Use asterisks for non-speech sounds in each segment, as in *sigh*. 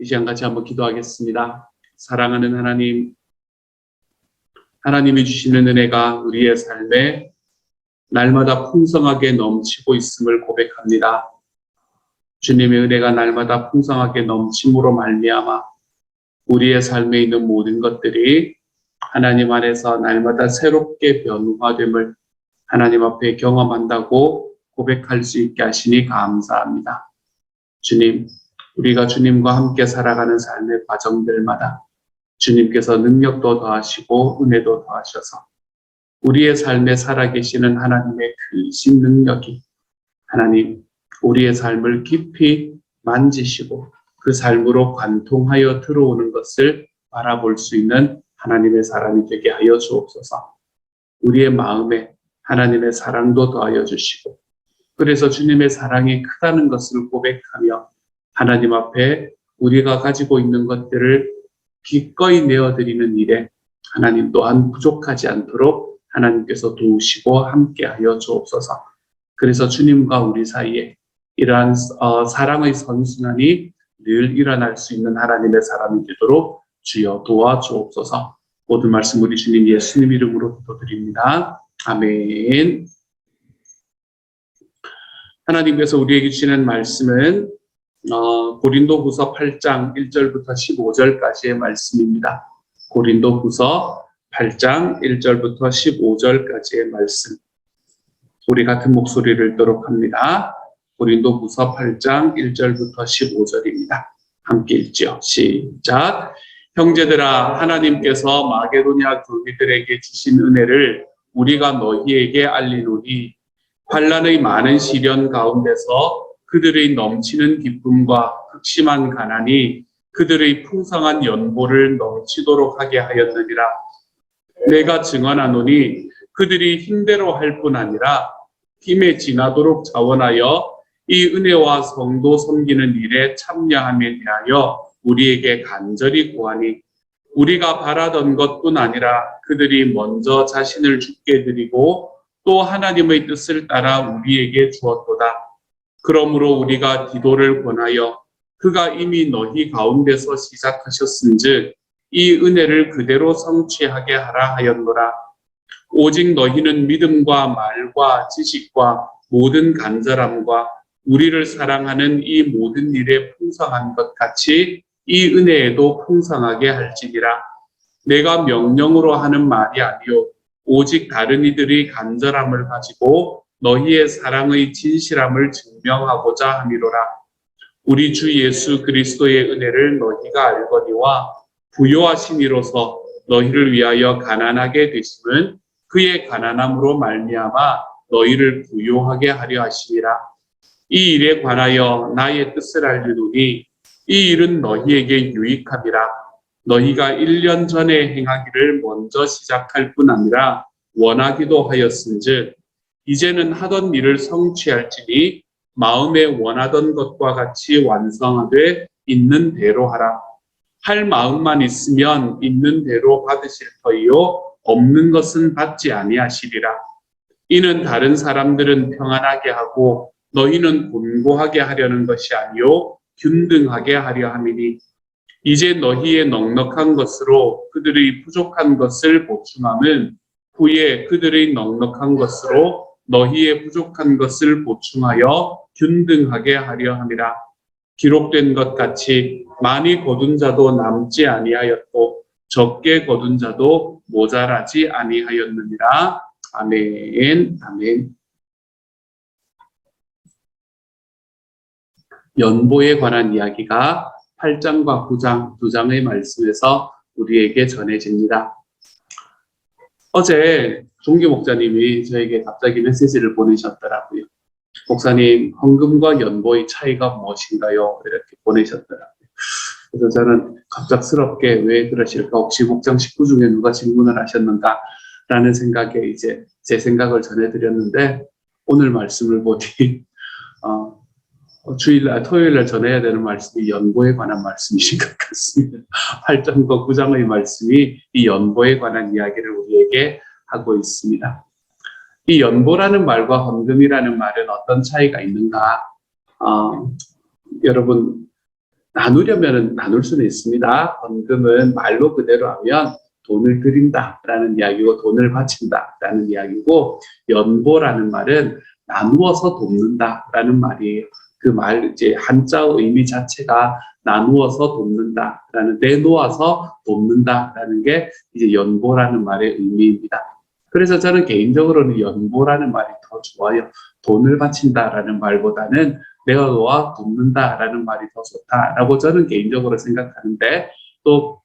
이 시간 같이 한번 기도하겠습니다. 사랑하는 하나님, 하나님이 주시는 은혜가 우리의 삶에 날마다 풍성하게 넘치고 있음을 고백합니다. 주님의 은혜가 날마다 풍성하게 넘침으로 말미암아 우리의 삶에 있는 모든 것들이 하나님 안에서 날마다 새롭게 변화됨을 하나님 앞에 경험한다고 고백할 수 있게 하시니 감사합니다. 주님, 우리가 주님과 함께 살아가는 삶의 과정들마다 주님께서 능력도 더하시고 은혜도 더하셔서 우리의 삶에 살아계시는 하나님의 크신 능력이 하나님 우리의 삶을 깊이 만지시고 그 삶으로 관통하여 들어오는 것을 바라볼 수 있는 하나님의 사람이 되게 하여 주옵소서. 우리의 마음에 하나님의 사랑도 더하여 주시고 그래서 주님의 사랑이 크다는 것을 고백하며 하나님 앞에 우리가 가지고 있는 것들을 기꺼이 내어드리는 일에 하나님 또한 부족하지 않도록 하나님께서 도우시고 함께하여 주옵소서. 그래서 주님과 우리 사이에 이러한 어, 사랑의 선순환이 늘 일어날 수 있는 하나님의 사람이 되도록 주여 도와주옵소서. 모든 말씀 우리 주님 예수님 이름으로 기도드립니다. 아멘. 하나님께서 우리에게 주시는 말씀은 어, 고린도후서 8장 1절부터 15절까지의 말씀입니다. 고린도후서 8장 1절부터 15절까지의 말씀. 우리 같은 목소리를 듣도록 합니다. 고린도후서 8장 1절부터 15절입니다. 함께 읽죠. 시작. 형제들아 하나님께서 마게도냐 교회들에게 주신 은혜를 우리가 너희에게 알리노니 환란의 많은 시련 가운데서 그들의 넘치는 기쁨과 극심한 가난이 그들의 풍성한 연보를 넘치도록 하게 하였느니라. 내가 증언하노니 그들이 힘대로 할 뿐 아니라 힘에 지나도록 자원하여 이 은혜와 성도 섬기는 일에 참여함에 대하여 우리에게 간절히 구하니 우리가 바라던 것뿐 아니라 그들이 먼저 자신을 죽게 드리고 또 하나님의 뜻을 따라 우리에게 주었도다. 그러므로 우리가 기도를 권하여 그가 이미 너희 가운데서 시작하셨은즉 이 은혜를 그대로 성취하게 하라 하였노라. 오직 너희는 믿음과 말과 지식과 모든 간절함과 우리를 사랑하는 이 모든 일에 풍성한 것 같이 이 은혜에도 풍성하게 할지니라. 내가 명령으로 하는 말이 아니요 오직 다른 이들이 간절함을 가지고 너희의 사랑의 진실함을 증명하고자 함이로라. 우리 주 예수 그리스도의 은혜를 너희가 알거니와 부요하신 이로서 너희를 위하여 가난하게 되심은 그의 가난함으로 말미암아 너희를 부요하게 하려 하심이라. 이 일에 관하여 나의 뜻을 알리노니 이 일은 너희에게 유익함이라. 너희가 1년 전에 행하기를 먼저 시작할 뿐 아니라 원하기도 하였은즉 이제는 하던 일을 성취할지니 마음에 원하던 것과 같이 완성하되 있는 대로 하라. 할 마음만 있으면 있는 대로 받으실 터이요 없는 것은 받지 아니하시리라. 이는 다른 사람들은 평안하게 하고 너희는 곤고하게 하려는 것이 아니요 균등하게 하려 함이니 이제 너희의 넉넉한 것으로 그들의 부족한 것을 보충함은 후에 그들의 넉넉한 것으로 너희의 부족한 것을 보충하여 균등하게 하려 함이라. 기록된 것 같이 많이 거둔 자도 남지 아니하였고 적게 거둔 자도 모자라지 아니하였느니라. 아멘. 아멘. 연보에 관한 이야기가 8장과 9장 두 장의 말씀에서 우리에게 전해집니다. 어제 종교 목사님이 저에게 갑자기 메시지를 보내셨더라고요. 목사님, 헌금과 연보의 차이가 무엇인가요? 이렇게 보내셨더라고요. 그래서 저는 갑작스럽게 왜 그러실까? 혹시 목장 식구 중에 누가 질문을 하셨는가? 라는 생각에 이제 제 생각을 전해드렸는데, 오늘 말씀을 보니, *laughs* 어, 주일날, 토요일날 전해야 되는 말씀이 연보에 관한 말씀이신 것 같습니다. *laughs* 8장과 9장의 말씀이 이 연보에 관한 이야기를 우리에게 하고 있습니다. 이 연보라는 말과 헌금이라는 말은 어떤 차이가 있는가? 어, 여러분 나누려면 나눌 수는 있습니다. 헌금은 말로 그대로 하면 돈을 드린다라는 이야기고 돈을 바친다라는 이야기고 연보라는 말은 나누어서 돕는다라는 말이에요. 그 말 이제 한자 의미 자체가 나누어서 돕는다라는 내놓아서 돕는다라는 게 이제 연보라는 말의 의미입니다. 그래서 저는 개인적으로는 연보라는 말이 더 좋아요. 돈을 바친다라는 말보다는 내가 너와 돕는다라는 말이 더 좋다라고 저는 개인적으로 생각하는데 또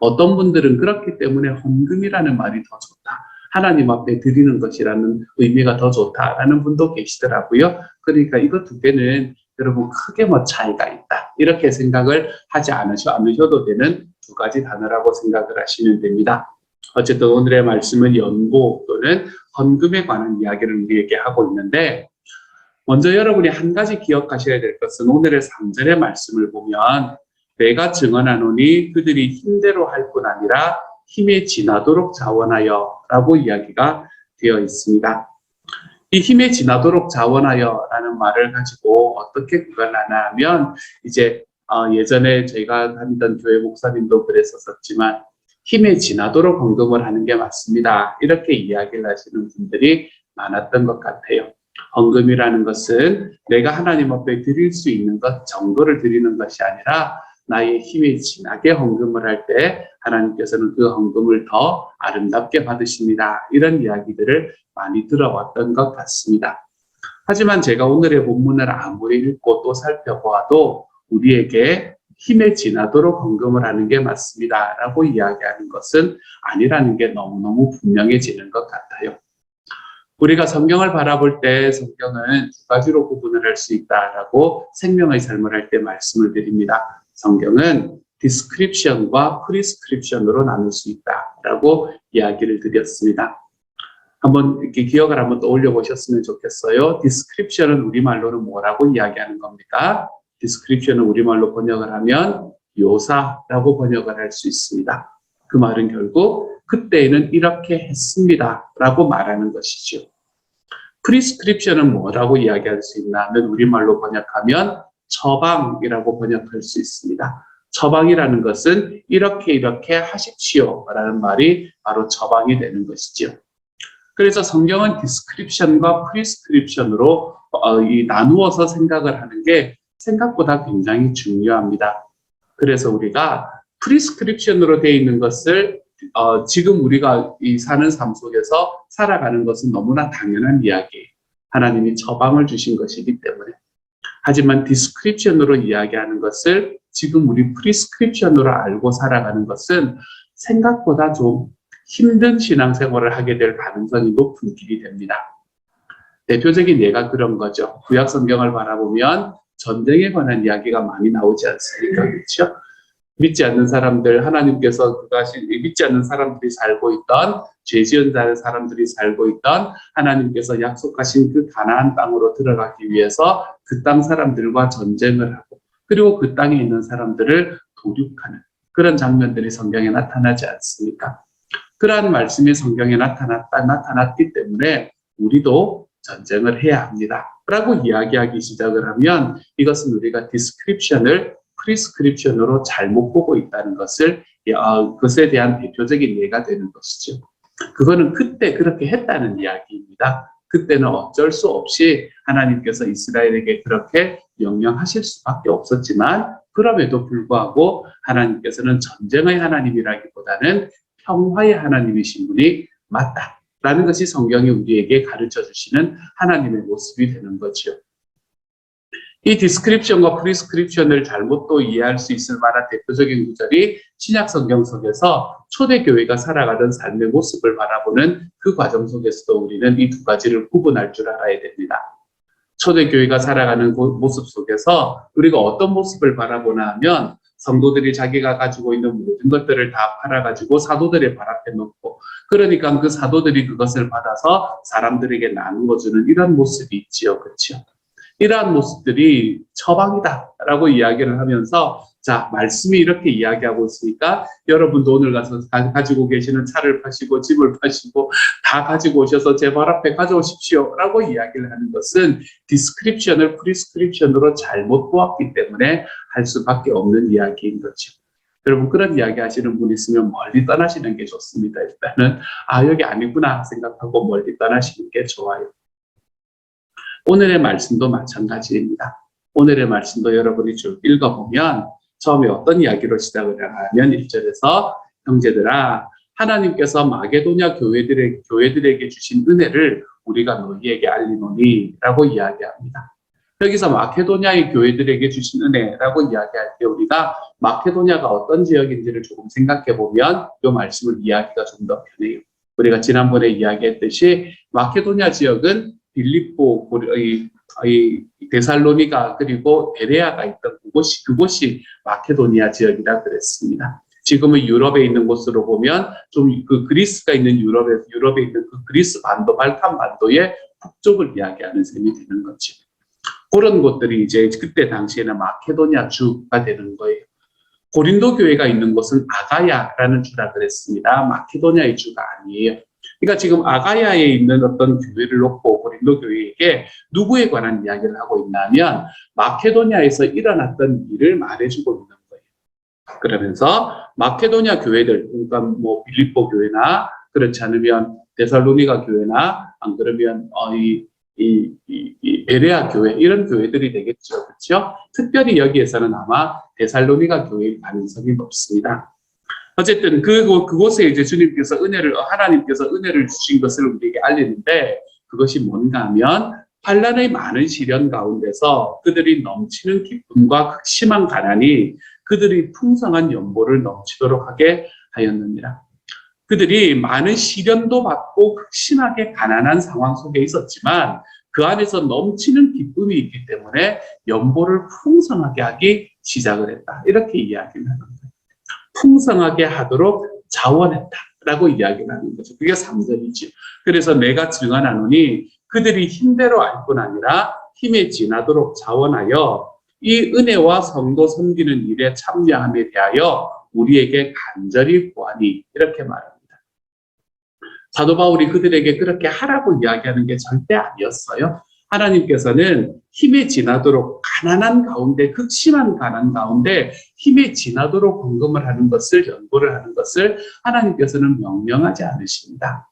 어떤 분들은 그렇기 때문에 헌금이라는 말이 더 좋다. 하나님 앞에 드리는 것이라는 의미가 더 좋다라는 분도 계시더라고요. 그러니까 이거 두 개는 여러분 크게 뭐 차이가 있다. 이렇게 생각을 하지 않으셔, 않으셔도 되는 두 가지 단어라고 생각을 하시면 됩니다. 어쨌든 오늘의 말씀은 연보 또는 헌금에 관한 이야기를 우리에게 하고 있는데 먼저 여러분이 한 가지 기억하셔야 될 것은 오늘의 3절의 말씀을 보면 내가 증언하노니 그들이 힘대로 할 뿐 아니라 힘에 지나도록 자원하여 라고 이야기가 되어 있습니다. 이 힘에 지나도록 자원하여 라는 말을 가지고 어떻게 구별하나 하면 이제 어, 예전에 저희가 다니던 교회 목사님도 그랬었지만 힘에 지나도록 헌금을 하는 게 맞습니다. 이렇게 이야기를 하시는 분들이 많았던 것 같아요. 헌금이라는 것은 내가 하나님 앞에 드릴 수 있는 것 정도를 드리는 것이 아니라 나의 힘이 지나게 헌금을 할 때 하나님께서는 그 헌금을 더 아름답게 받으십니다. 이런 이야기들을 많이 들어왔던 것 같습니다. 하지만 제가 오늘의 본문을 아무리 읽고 또 살펴보아도 우리에게 힘에 지나도록 헌금을 하는 게 맞습니다. 라고 이야기하는 것은 아니라는 게 너무너무 분명해지는 것 같아요. 우리가 성경을 바라볼 때 성경은 두 가지로 구분을 할 수 있다라고 생명의 삶을 할 때 말씀을 드립니다. 성경은 디스크립션과 프리스크립션으로 나눌 수 있다라고 이야기를 드렸습니다. 한번 이렇게 기억을 한번 떠올려 보셨으면 좋겠어요. 디스크립션은 우리말로는 뭐라고 이야기하는 겁니까? 디스크립션은 우리말로 번역을 하면 묘사라고 번역을 할 수 있습니다. 그 말은 결국 그때에는 이렇게 했습니다 라고 말하는 것이죠. 프리스크립션은 뭐라고 이야기할 수 있나 하면 우리말로 번역하면 처방이라고 번역할 수 있습니다. 처방이라는 것은 이렇게 이렇게 하십시오 라는 말이 바로 처방이 되는 것이죠. 그래서 성경은 디스크립션과 프리스크립션으로 어, 이 나누어서 생각을 하는 게 생각보다 굉장히 중요합니다. 그래서 우리가 프리스크립션으로 되어 있는 것을 어, 지금 우리가 이 사는 삶 속에서 살아가는 것은 너무나 당연한 이야기예요. 하나님이 처방을 주신 것이기 때문에. 하지만 디스크립션으로 이야기하는 것을 지금 우리 프리스크립션으로 알고 살아가는 것은 생각보다 좀 힘든 신앙생활을 하게 될 가능성이 높은 길이 됩니다. 대표적인 예가 그런 거죠. 구약 성경을 바라보면 전쟁에 관한 이야기가 많이 나오지 않습니까? 그렇죠? 믿지 않는 사람들, 하나님께서 그것이 믿지 않는 사람들이 살고 있던 죄 지은 자의 사람들이 살고 있던 하나님께서 약속하신 그 가나안 땅으로 들어가기 위해서 그 땅 사람들과 전쟁을 하고 그리고 그 땅에 있는 사람들을 도륙하는 그런 장면들이 성경에 나타나지 않습니까? 그러한 말씀이 성경에 나타났다 나타났기 때문에 우리도 전쟁을 해야 합니다. 라고 이야기하기 시작을 하면 이것은 우리가 디스크립션을 프리스크립션으로 잘못 보고 있다는 것을 어, 그것에 대한 대표적인 예가 되는 것이죠. 그거는 그때 그렇게 했다는 이야기입니다. 그때는 어쩔 수 없이 하나님께서 이스라엘에게 그렇게 명령하실 수밖에 없었지만 그럼에도 불구하고 하나님께서는 전쟁의 하나님이라기보다는 평화의 하나님이신 분이 맞다 라는 것이 성경이 우리에게 가르쳐 주시는 하나님의 모습이 되는 거죠. 이 디스크립션과 프리스크립션을 잘못 또 이해할 수 있을 만한 대표적인 구절이 신약 성경 속에서 초대교회가 살아가던 삶의 모습을 바라보는 그 과정 속에서도 우리는 이 두 가지를 구분할 줄 알아야 됩니다. 초대교회가 살아가는 그 모습 속에서 우리가 어떤 모습을 바라보나 하면 성도들이 자기가 가지고 있는 모든 것들을 다 팔아가지고 사도들의 발 앞에 놓고 그러니까 그 사도들이 그것을 받아서 사람들에게 나누어 주는 이런 모습이 있지요. 그렇죠? 이러한 모습들이 처방이다라고 이야기를 하면서 자, 말씀이 이렇게 이야기하고 있으니까 여러분도 오늘 가서 가, 가지고 계시는 차를 파시고 집을 파시고 다 가지고 오셔서 제 발 앞에 가져오십시오. 라고 이야기를 하는 것은 디스크립션을 프리스크립션으로 잘못 보았기 때문에 할 수밖에 없는 이야기인 거죠. 여러분 그런 이야기 하시는 분 있으면 멀리 떠나시는 게 좋습니다. 일단은 아 여기 아니구나 생각하고 멀리 떠나시는 게 좋아요. 오늘의 말씀도 마찬가지입니다. 오늘의 말씀도 여러분이 쭉 읽어보면 처음에 어떤 이야기로 시작을 하냐면 1절에서 형제들아 하나님께서 마게도냐 교회들의, 교회들에게 주신 은혜를 우리가 너희에게 알리노니 라고 이야기합니다. 여기서 마케도냐의 교회들에게 주신 은혜라고 이야기할 때 우리가 마케도냐가 어떤 지역인지를 조금 생각해 보면 이 말씀을 이야기가 좀 더 편해요. 우리가 지난번에 이야기했듯이 마케도냐 지역은 빌립보, 이, 이 데살로니가 그리고 베레아가 있던 그곳이 그곳이 마케도니아 지역이라 그랬습니다. 지금은 유럽에 있는 곳으로 보면 좀 그 그리스가 있는 유럽에 유럽에 있는 그 그리스 반도 발칸 반도의 북쪽을 이야기하는 셈이 되는 거죠. 그런 곳들이 이제 그때 당시에는 마케도니아 주가 되는 거예요. 고린도 교회가 있는 곳은 아가야라는 주라 그랬습니다. 마케도니아의 주가 아니에요. 그러니까 지금 아가야에 있는 어떤 교회를 놓고 고린도 교회에게 누구에 관한 이야기를 하고 있냐면 마케도니아에서 일어났던 일을 말해주고 있는 거예요. 그러면서 마케도니아 교회들, 그러니까 뭐 빌립보 교회나 그렇지 않으면 데살로니가 교회나 안 그러면 어, 이, 이, 이, 이 베레아 교회 이런 교회들이 되겠죠, 그렇죠? 특별히 여기에서는 아마 데살로니가 교회일 가능성이 높습니다. 어쨌든 그 그곳에 이제 주님께서 은혜를 하나님께서 은혜를 주신 것을 우리에게 알리는데 그것이 뭔가 하면 환란의 많은 시련 가운데서 그들이 넘치는 기쁨과 극심한 가난이 그들이 풍성한 연보를 넘치도록 하게 하였느니라. 그들이 많은 시련도 받고 극심하게 가난한 상황 속에 있었지만 그 안에서 넘치는 기쁨이 있기 때문에 연보를 풍성하게 하기 시작을 했다. 이렇게 이야기를 하는 거예요. 풍성하게 하도록 자원했다 라고 이야기를 하는 거죠. 그게 3절이죠. 그래서 내가 증언하노니 그들이 힘대로 알 뿐 아니라 힘에 지나도록 자원하여 이 은혜와 성도 섬기는 일에 참여함에 대하여 우리에게 간절히 구하니 이렇게 말합니다. 사도 바울이 그들에게 그렇게 하라고 이야기하는 게 절대 아니었어요. 하나님께서는 힘에 지나도록 가난한 가운데 극심한 가난 가운데 힘에 지나도록 공금을 하는 것을 연구를 하는 것을 하나님께서는 명령하지 않으십니다.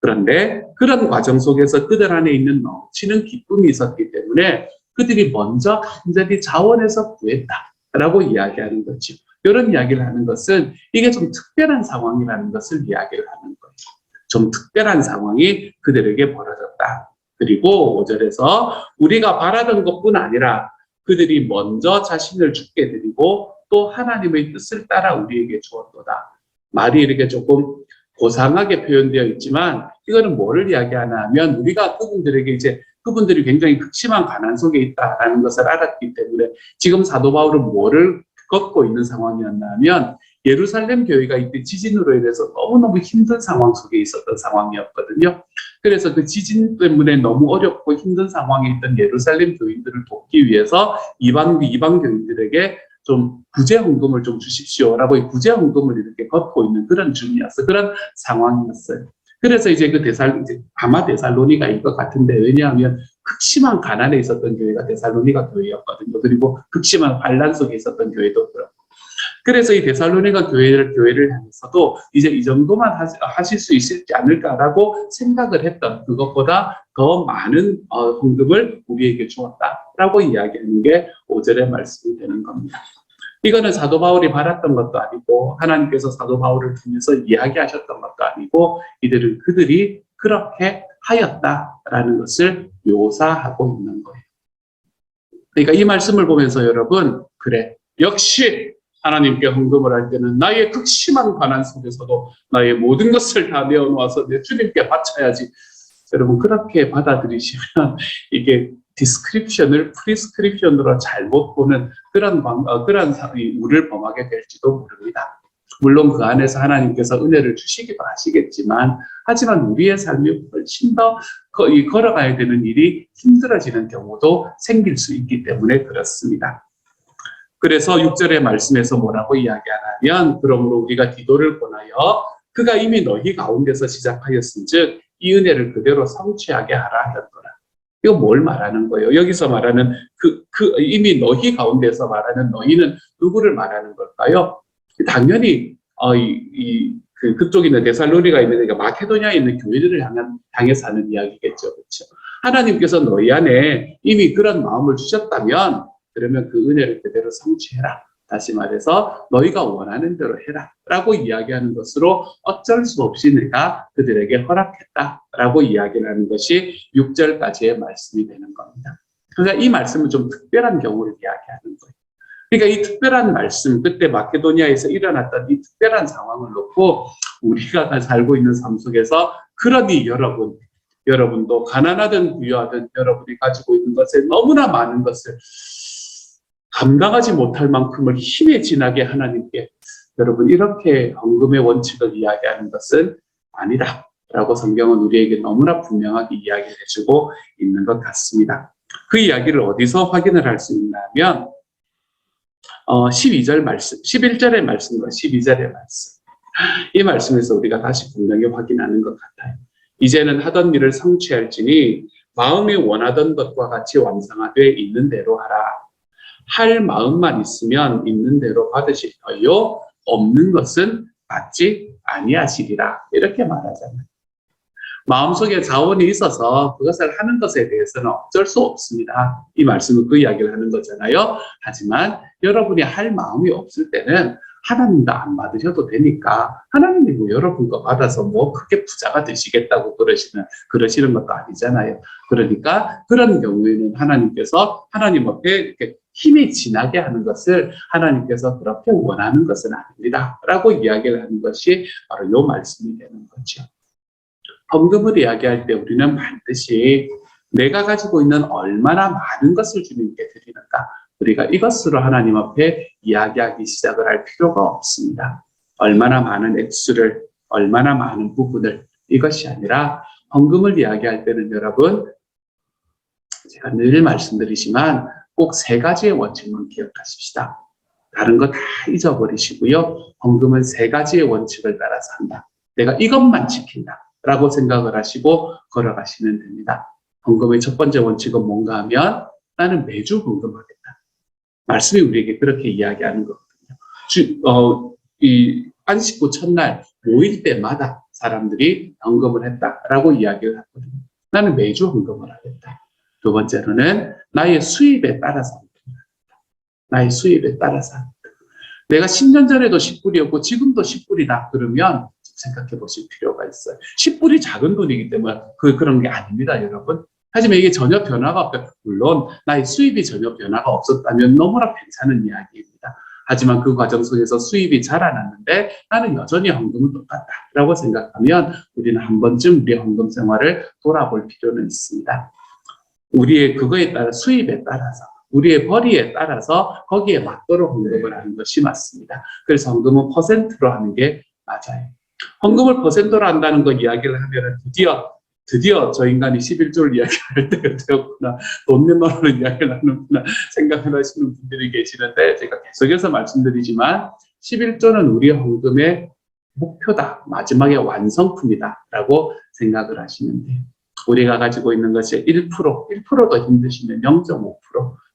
그런데 그런 과정 속에서 그들 안에 있는 넘치는 기쁨이 있었기 때문에 그들이 먼저 간절히 자원해서 구했다라고 이야기하는 거죠. 이런 이야기를 하는 것은 이게 좀 특별한 상황이라는 것을 이야기를 하는 거예요. 좀 특별한 상황이 그들에게 벌어졌다. 그리고 5절에서 우리가 바라던 것뿐 아니라 그들이 먼저 자신을 죽게 드리고 또 하나님의 뜻을 따라 우리에게 주었도다. 말이 이렇게 조금 고상하게 표현되어 있지만 이거는 뭐를 이야기하나 하면 우리가 그분들에게 이제 그분들이 굉장히 극심한 가난 속에 있다라는 것을 알았기 때문에 지금 사도 바울은 뭐를 걷고 있는 상황이었나 하면 예루살렘 교회가 이때 지진으로 인해서 너무너무 힘든 상황 속에 있었던 상황이었거든요. 그래서 그 지진 때문에 너무 어렵고 힘든 상황에 있던 예루살렘 교인들을 돕기 위해서 이방, 이방 교인들에게 좀 구제 헌금을 좀 주십시오라고 이 구제 헌금을 이렇게 걷고 있는 그런 중이었어요. 그런 상황이었어요. 그래서 이제 그 데살, 이제 아마 데살로니가일 것 같은데 왜냐하면 극심한 가난에 있었던 교회가 데살로니가 교회였거든요. 그리고 극심한 반란 속에 있었던 교회도 그렇고. 그래서 이 데살로니가 교회를 교회를 향해서도 이제 이 정도만 하실 수 있을지 않을까라고 생각을 했던 그것보다 더 많은 어, 헌금을 우리에게 주었다라고 이야기하는 게 5절의 말씀이 되는 겁니다. 이거는 사도 바울이 바랐던 것도 아니고 하나님께서 사도 바울을 통해서 이야기하셨던 것도 아니고 이들은 그들이 그렇게 하였다라는 것을 묘사하고 있는 거예요. 그러니까 이 말씀을 보면서 여러분 그래 역시 하나님께 헌금을 할 때는 나의 극심한 가난 속에서도 나의 모든 것을 다 내어놓아서 내 주님께 바쳐야지. 여러분 그렇게 받아들이시면 *laughs* 이게 디스크립션을 프리스크립션으로 잘못 보는 그런 방, 어, 그런 우를 범하게 될지도 모릅니다. 물론 그 안에서 하나님께서 은혜를 주시기도 하시겠지만, 하지만 우리의 삶이 훨씬 더 걸어가야 되는 일이 힘들어지는 경우도 생길 수 있기 때문에 그렇습니다. 그래서 6절의 말씀에서 뭐라고 이야기하냐면 그러므로 우리가 기도를 권하여 그가 이미 너희 가운데서 시작하였은즉 이 은혜를 그대로 성취하게 하라 하였더라. 이거 뭘 말하는 거예요? 여기서 말하는 그, 그 이미 너희 가운데서 말하는 너희는 누구를 말하는 걸까요? 당연히 어, 이, 이, 그, 그쪽에 있는 데살로니가 있는 그러니까 마케도니아에 있는 교회들을 향한 향해서 하는 이야기겠죠. 그렇죠? 하나님께서 너희 안에 이미 그런 마음을 주셨다면 그러면 그 은혜를 그대로 성취해라. 다시 말해서 너희가 원하는 대로 해라. 라고 이야기하는 것으로 어쩔 수 없이 내가 그들에게 허락했다. 라고 이야기를 하는 것이 6절까지의 말씀이 되는 겁니다. 그러니까 이 말씀은 좀 특별한 경우를 이야기하는 거예요. 그러니까 이 특별한 말씀, 그때 마케도니아에서 일어났던 이 특별한 상황을 놓고 우리가 *laughs* 살고 있는 삶 속에서 그러니 여러분, 여러분도 가난하든 부유하든 여러분이 가지고 있는 것에 너무나 많은 것을 감당하지 못할 만큼을 힘에 지나게 하나님께 여러분 이렇게 헌금의 원칙을 이야기하는 것은 아니다. 라고 성경은 우리에게 너무나 분명하게 이야기를 해주고 있는 것 같습니다. 그 이야기를 어디서 확인을 할 수 있냐면 어, 12절 말씀, 11절의 말씀과 12절의 말씀. 이 말씀에서 우리가 다시 분명히 확인하는 것 같아요. 이제는 하던 일을 성취할지니 마음이 원하던 것과 같이 완성하되 있는 대로 하라. 할 마음만 있으면 있는 대로 받으실 터요. 없는 것은 받지 아니하시리라. 이렇게 말하잖아요. 마음속에 자원이 있어서 그것을 하는 것에 대해서는 어쩔 수 없습니다. 이 말씀은 그 이야기를 하는 거잖아요. 하지만 여러분이 할 마음이 없을 때는 하나님도 안 받으셔도 되니까 하나님이 뭐 여러분 거 받아서 뭐 크게 부자가 되시겠다고 그러시는 그러시는 것도 아니잖아요. 그러니까 그런 경우에는 하나님께서 하나님 앞에 이렇게 힘이 지나게 하는 것을 하나님께서 그렇게 원하는 것은 아닙니다라고 이야기를 하는 것이 바로 이 말씀이 되는 거죠. 헌금을 이야기할 때 우리는 반드시 내가 가지고 있는 얼마나 많은 것을 주님께 드리는가 우리가 이것으로 하나님 앞에 이야기하기 시작을 할 필요가 없습니다. 얼마나 많은 액수를, 얼마나 많은 부분을 이것이 아니라 헌금을 이야기할 때는 여러분 제가 늘 말씀드리지만 꼭 세 가지의 원칙만 기억하십시다. 다른 거 다 잊어버리시고요. 헌금은 세 가지의 원칙을 따라서 한다. 내가 이것만 지킨다. 라고 생각을 하시고 걸어가시면 됩니다. 헌금의 첫 번째 원칙은 뭔가 하면 나는 매주 헌금하겠다. 말씀이 우리에게 그렇게 이야기하는 거거든요. 주, 어, 이 안식구 첫날 모일 때마다 사람들이 헌금을 했다라고 이야기를 하거든요. 나는 매주 헌금을 하겠다. 두 번째로는 나의 수입에 따라서 헌금을 하겠다. 나의 수입에 따라서. 내가 10년 전에도 10불이었고 지금도 10불이다. 그러면 생각해 보실 필요가 있어요. 10불이 작은 돈이기 때문에 그, 그런 게 아닙니다, 여러분. 하지만 이게 전혀 변화가 없다. 물론 나의 수입이 전혀 변화가 없었다면 너무나 괜찮은 이야기입니다. 하지만 그 과정 속에서 수입이 자라났는데 나는 여전히 헌금은 똑같다라고 생각하면 우리는 한 번쯤 우리의 헌금 생활을 돌아볼 필요는 있습니다. 우리의 그거에 따라 수입에 따라서 우리의 벌이에 따라서 거기에 맞도록 헌금을 하는 것이 맞습니다. 그래서 헌금은 퍼센트로 하는 게 맞아요. 헌금을 퍼센트로 한다는 거 이야기를 하면 드디어 드디어 저 인간이 11조를 이야기할 때가 되었구나. 돈 내놓는 이야기를 하는구나. 생각을 하시는 분들이 계시는데 제가 계속해서 말씀드리지만 11조는 우리 헌금의 목표다. 마지막에 완성품이다. 라고 생각을 하시면 돼요. 우리가 가지고 있는 것이 1%, 1%도 힘드시면 0.5%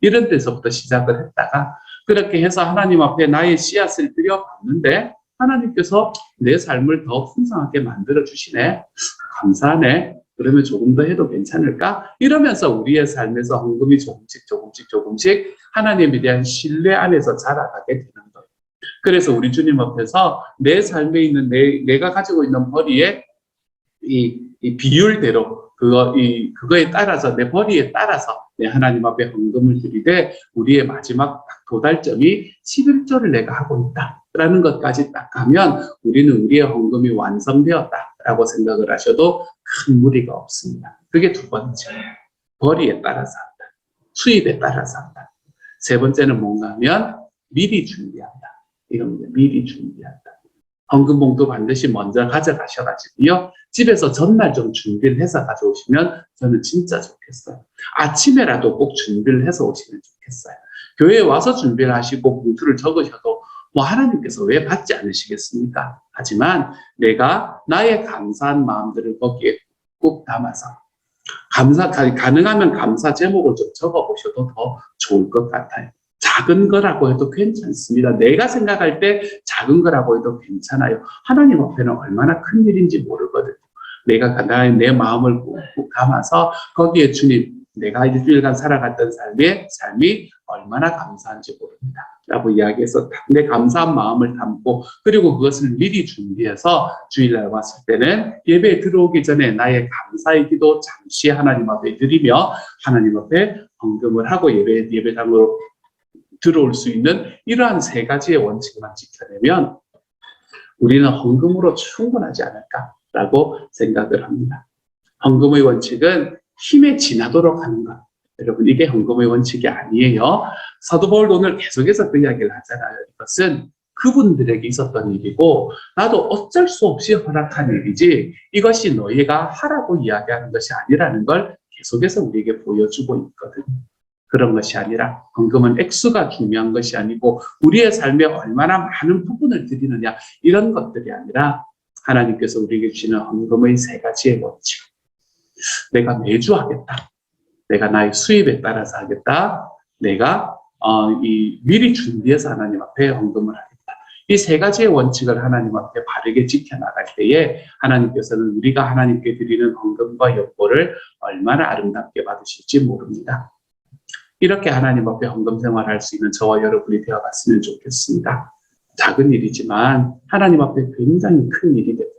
이런 데서부터 시작을 했다가 그렇게 해서 하나님 앞에 나의 씨앗을 들여봤는데 하나님께서 내 삶을 더 풍성하게 만들어 주시네. 감사하네. 그러면 조금 더 해도 괜찮을까? 이러면서 우리의 삶에서 헌금이 조금씩 조금씩 조금씩 하나님에 대한 신뢰 안에서 자라가게 되는 거예요. 그래서 우리 주님 앞에서 내 삶에 있는 내, 내가 가지고 있는 벌이의 이, 이 비율대로 그거 이 그거에 따라서 내 벌이에 따라서 내 하나님 앞에 헌금을 드리되 우리의 마지막 도달점이 11조를 내가 하고 있다 라는 것까지 딱 가면 우리는 우리의 헌금이 완성되었다라고 생각을 하셔도 큰 무리가 없습니다. 그게 두 번째. 벌이에 따라서 한다. 수입에 따라서 한다. 세 번째는 뭔가 하면 미리 준비한다. 이겁니다. 미리 준비한다. 헌금 봉투 반드시 먼저 가져가셔가지고요. 집에서 전날 좀 준비를 해서 가져오시면 저는 진짜 좋겠어요. 아침에라도 꼭 준비를 해서 오시면 좋겠어요. 교회에 와서 준비를 하시고 봉투를 적으셔도 뭐 하나님께서 왜 받지 않으시겠습니까? 하지만 내가 나의 감사한 마음들을 거기에 꼭 담아서 감사 가- 가능하면 감사 제목을 좀 적어 보셔도 더 좋을 것 같아요. 작은 거라고 해도 괜찮습니다. 내가 생각할 때 작은 거라고 해도 괜찮아요. 하나님 앞에는 얼마나 큰 일인지 모르거든요. 내가 간단히 내 마음을 꾹꾹 담아서 거기에 주님, 내가 일주일간 살아갔던 삶의 삶이 얼마나 감사한지 모릅니다. 라고 이야기해서 내 감사한 마음을 담고 그리고 그것을 미리 준비해서 주일날 왔을 때는 예배에 들어오기 전에 나의 감사의 기도 잠시 하나님 앞에 드리며 하나님 앞에 헌금을 하고 예배, 예배당으로 들어올 수 있는 이러한 세 가지의 원칙만 지켜내면 우리는 헌금으로 충분하지 않을까라고 생각을 합니다. 헌금의 원칙은 힘에 지나도록 하는 것. 여러분, 이게 헌금의 원칙이 아니에요. 사도 바울도 오늘 계속해서 그 이야기를 하잖아요. 이것은 그분들에게 있었던 일이고, 나도 어쩔 수 없이 허락한 일이지, 이것이 너희가 하라고 이야기하는 것이 아니라는 걸 계속해서 우리에게 보여주고 있거든요. 그런 것이 아니라, 헌금은 액수가 중요한 것이 아니고, 우리의 삶에 얼마나 많은 부분을 드리느냐, 이런 것들이 아니라, 하나님께서 우리에게 주시는 헌금의 세 가지의 원칙. 내가 매주 하겠다. 내가 나의 수입에 따라서 하겠다. 내가 어, 이 미리 준비해서 하나님 앞에 헌금을 하겠다. 이 세 가지의 원칙을 하나님 앞에 바르게 지켜나갈 때에 하나님께서는 우리가 하나님께 드리는 헌금과 연보를 얼마나 아름답게 받으실지 모릅니다. 이렇게 하나님 앞에 헌금 생활할 수 있는 저와 여러분이 되어갔으면 좋겠습니다. 작은 일이지만 하나님 앞에 굉장히 큰 일이 됩니다.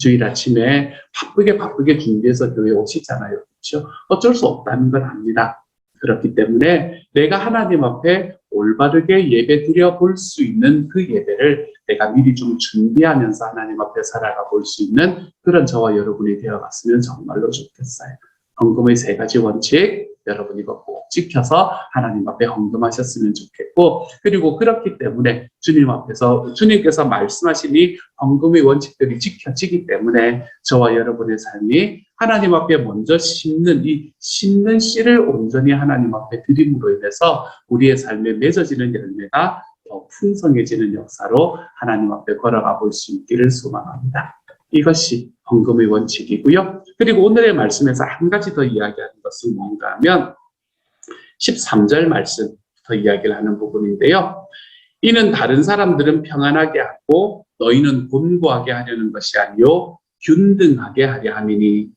주일 아침에 바쁘게 바쁘게 준비해서 교회 오시잖아요. 그렇죠? 어쩔 수 없다는 걸 압니다. 그렇기 때문에 내가 하나님 앞에 올바르게 예배 드려 볼 수 있는 그 예배를 내가 미리 좀 준비하면서 하나님 앞에 살아가 볼 수 있는 그런 저와 여러분이 되어갔으면 정말로 좋겠어요. 헌금의 세 가지 원칙 여러분 이거 꼭 지켜서 하나님 앞에 헌금하셨으면 좋겠고 그리고 그렇기 때문에 주님 앞에서 주님께서 말씀하신 이 헌금의 원칙들이 지켜지기 때문에 저와 여러분의 삶이 하나님 앞에 먼저 심는 이 심는 씨를 온전히 하나님 앞에 드림으로 인해서 우리의 삶에 맺어지는 열매가 더 풍성해지는 역사로 하나님 앞에 걸어가 볼 수 있기를 소망합니다. 이것이 헌금의 원칙이고요. 그리고 오늘의 말씀에서 한 가지 더 이야기하는 것은 뭔가 하면 13절 말씀부터 이야기를 하는 부분인데요. 이는 다른 사람들은 평안하게 하고 너희는 곤고하게 하려는 것이 아니요 균등하게 하려 함이니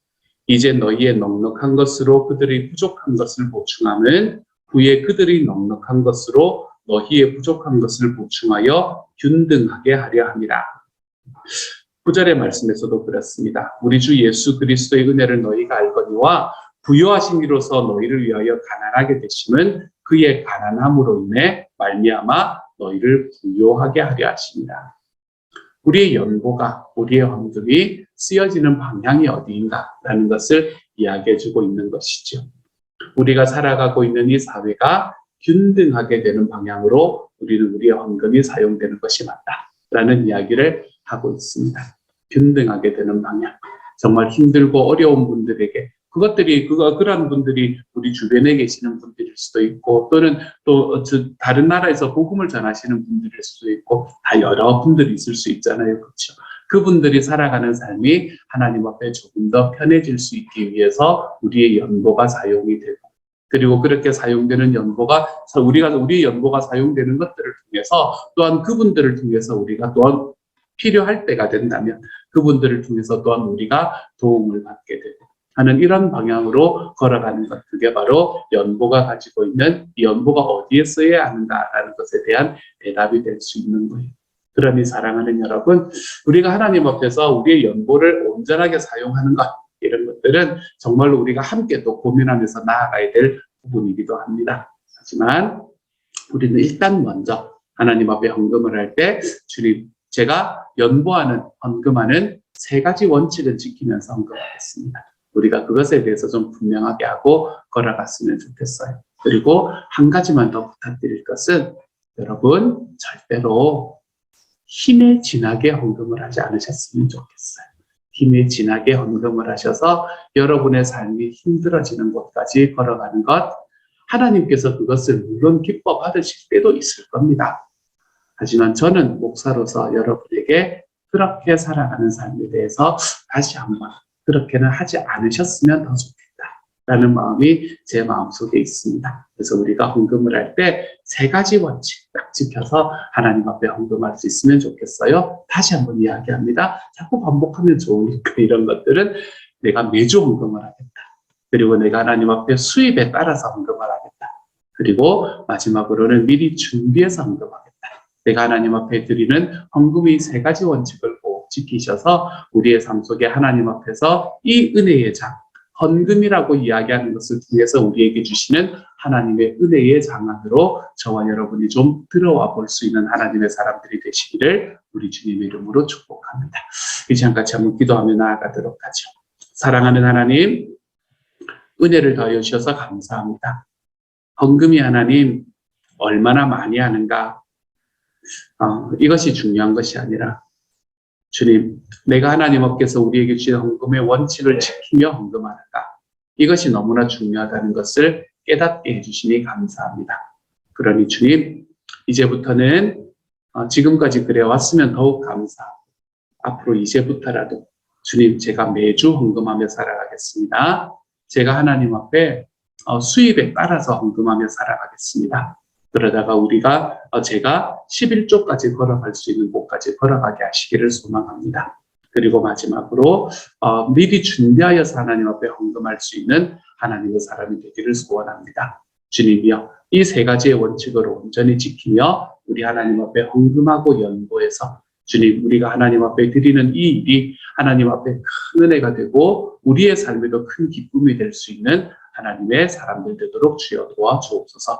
이제 너희의 넉넉한 것으로 그들의 부족한 것을 보충함은 후에 그들이 넉넉한 것으로 너희의 부족한 것을 보충하여 균등하게 하려 함이라. 9절의 말씀에서도 그렇습니다. 우리 주 예수 그리스도의 은혜를 너희가 알거니와 부요하심이로서 너희를 위하여 가난하게 되심은 그의 가난함으로 인해 말미암아 너희를 부요하게 하려 하십니다. 우리의 연보가 우리의 헌금이 쓰여지는 방향이 어디인가라는 것을 이야기해주고 있는 것이죠. 우리가 살아가고 있는 이 사회가 균등하게 되는 방향으로 우리는 우리의 헌금이 사용되는 것이 맞다라는 이야기를 하고 있습니다. 균등하게 되는 방향. 정말 힘들고 어려운 분들에게 그것들이 그거 그런 분들이 우리 주변에 계시는 분들일 수도 있고 또는 또저 다른 나라에서 복음을 전하시는 분들일 수도 있고 다 여러 분들이 있을 수 있잖아요. 그렇죠? 그분들이 살아가는 삶이 하나님 앞에 조금 더 편해질 수 있기 위해서 우리의 연보가 사용이 되고 그리고 그렇게 사용되는 연보가 우리가 우리 연보가 사용되는 것들을 통해서 또한 그분들을 통해서 우리가 또한 필요할 때가 된다면 그분들을 통해서 또한 우리가 도움을 받게 되고 하는 이런 방향으로 걸어가는 것 그게 바로 연보가 가지고 있는 이 연보가 어디에 써야 하는가라는 것에 대한 대답이 될 수 있는 거예요. 그러니 사랑하는 여러분, 우리가 하나님 앞에서 우리의 연보를 온전하게 사용하는 것 이런 것들은 정말로 우리가 함께 또 고민하면서 나아가야 될 부분이기도 합니다. 하지만 우리는 일단 먼저 하나님 앞에 헌금을 할 때 주님 제가 연보하는 헌금하는 세 가지 원칙을 지키면서 헌금하겠습니다. 우리가 그것에 대해서 좀 분명하게 하고 걸어갔으면 좋겠어요. 그리고 한 가지만 더 부탁드릴 것은 여러분 절대로 힘에 진하게 헌금을 하지 않으셨으면 좋겠어요. 힘에 진하게 헌금을 하셔서 여러분의 삶이 힘들어지는 곳까지 걸어가는 것 하나님께서 그것을 물론 기뻐 받으실 때도 있을 겁니다. 하지만 저는 목사로서 여러분에게 그렇게 살아가는 삶에 대해서 다시 한번 그렇게는 하지 않으셨으면 더 좋겠다 라는 마음이 제 마음속에 있습니다. 그래서 우리가 헌금을 할 때 세 가지 원칙 딱 지켜서 하나님 앞에 헌금할 수 있으면 좋겠어요. 다시 한번 이야기합니다. 자꾸 반복하면 좋으니까 *laughs* 이런 것들은 내가 매주 헌금을 하겠다. 그리고 내가 하나님 앞에 수입에 따라서 헌금을 하겠다. 그리고 마지막으로는 미리 준비해서 헌금하겠다. 내가 하나님 앞에 드리는 헌금의 세 가지 원칙을 꼭 지키셔서 우리의 삶 속에 하나님 앞에서 이 은혜의 장, 헌금이라고 이야기하는 것을 통해서 우리에게 주시는 하나님의 은혜의 장안으로 저와 여러분이 좀 들어와 볼 수 있는 하나님의 사람들이 되시기를 우리 주님의 이름으로 축복합니다. 이 시간 같이 한번 기도하며 나아가도록 하죠. 사랑하는 하나님, 은혜를 더하여 주셔서 감사합니다. 헌금이 하나님 얼마나 많이 하는가 어, 이것이 중요한 것이 아니라 주님 내가 하나님 앞께서 우리에게 주신 헌금의 원칙을 지키며 헌금하는가 이것이 너무나 중요하다는 것을 깨닫게 해주시니 감사합니다. 그러니 주님 이제부터는 어, 지금까지 그래왔으면 더욱 감사 앞으로 이제부터라도 주님 제가 매주 헌금하며 살아가겠습니다. 제가 하나님 앞에 어, 수입에 따라서 헌금하며 살아가겠습니다. 그러다가 우리가 어, 제가 11조까지 걸어갈 수 있는 곳까지 걸어가게 하시기를 소망합니다. 그리고 마지막으로 어, 미리 준비하여서 하나님 앞에 헌금할 수 있는 하나님의 사람이 되기를 소원합니다. 주님이여 이 세 가지의 원칙을 온전히 지키며 우리 하나님 앞에 헌금하고 연보해서 주님 우리가 하나님 앞에 드리는 이 일이 하나님 앞에 큰 은혜가 되고 우리의 삶에도 큰 기쁨이 될 수 있는 하나님의 사람들 되도록 주여 도와 주옵소서.